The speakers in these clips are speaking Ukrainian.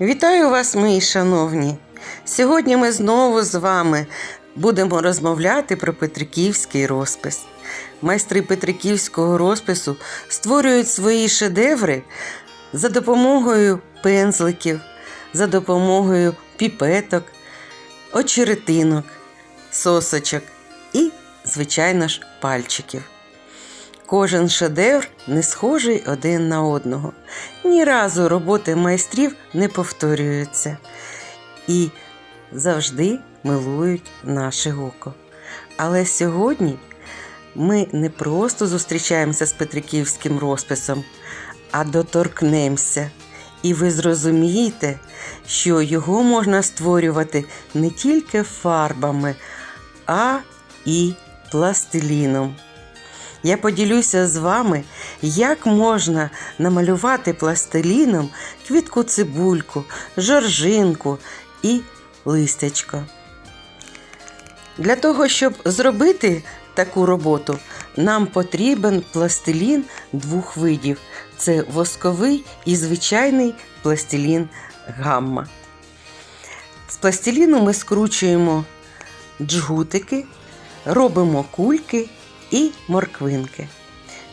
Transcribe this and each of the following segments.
Вітаю вас, мої шановні! Сьогодні ми знову з вами будемо розмовляти про Петриківський розпис. Майстри Петриківського розпису створюють свої шедеври за допомогою пензликів, за допомогою піпеток, очеретинок, сосочок і, звичайно ж, пальчиків. Кожен шедевр не схожий один на одного. Ні разу роботи майстрів не повторюються і завжди милують наше око. Але сьогодні ми не просто зустрічаємося з Петриківським розписом, а доторкнемося. І ви зрозумієте, що його можна створювати не тільки фарбами, а і пластиліном. Я поділюся з вами, як можна намалювати пластиліном квітку цибульку, жоржинку і листячко. Для того, щоб зробити таку роботу, нам потрібен пластилін двох видів: це восковий і звичайний пластилін гамма. З пластиліну ми скручуємо джгутики, робимо кульки і морквинки.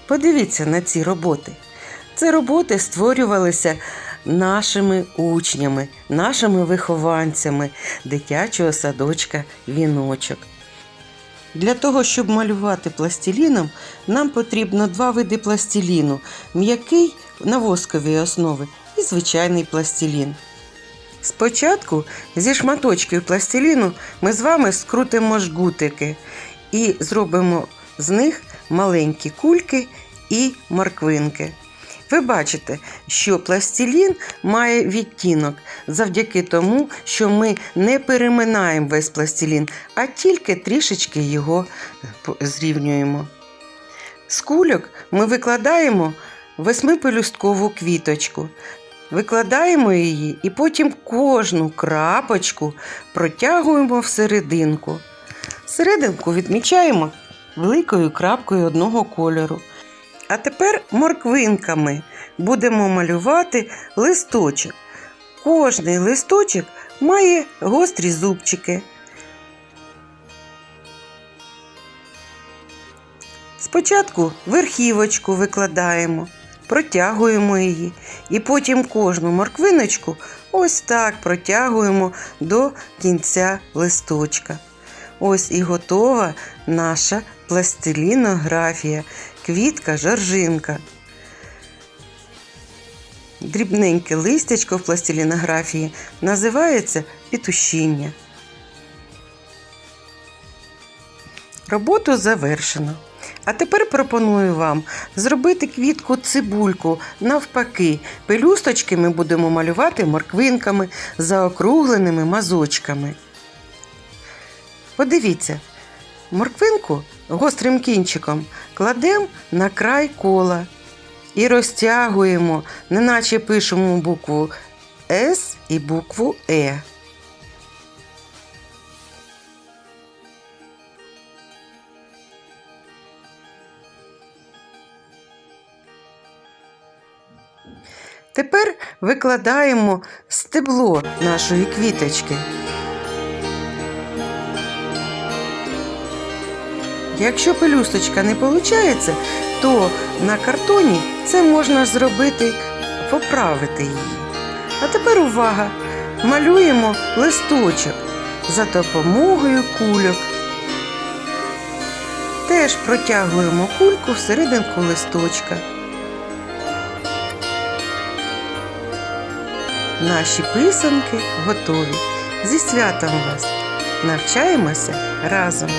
Подивіться на ці роботи. Це роботи створювалися нашими учнями, нашими вихованцями дитячого садочка віночок. Для того, щоб малювати пластиліном, нам потрібно два види пластиліну: м'який на восковій основі і звичайний пластилін. Спочатку зі шматочків пластиліну ми з вами скрутимо жгутики і зробимо з них маленькі кульки і морквинки. Ви бачите, що пластилін має відтінок завдяки тому, що ми не переминаємо весь пластилін, а тільки трішечки його зрівнюємо. З кульок ми викладаємо восьмипелюсткову квіточку. Викладаємо її і потім кожну крапочку протягуємо всерединку. Серединку відмічаємо великою крапкою одного кольору. А тепер морквинками будемо малювати листочок. Кожний листочок має гострі зубчики. Спочатку верхівочку викладаємо, протягуємо її, і потім кожну морквиночку ось так протягуємо до кінця листочка. Ось і готова наша пластилінографія, квітка жоржинка. Дрібненьке листячко в пластилінографії називається пітущіння. Роботу завершено. А тепер пропоную вам зробити квітку цибульку навпаки. Пелюсточки ми будемо малювати морквинками, заокругленими мазочками. Подивіться, морквинку гострим кінчиком кладемо на край кола і розтягуємо, неначе пишемо букву С і букву Е. Тепер викладаємо стебло нашої квіточки. Якщо пелюсточка не виходить, то на картоні це можна зробити, поправити її. А тепер увага! Малюємо листочок за допомогою кульок. Теж протягуємо кульку всерединку листочка. Наші писанки готові. Зі святом вас! Навчаємося разом!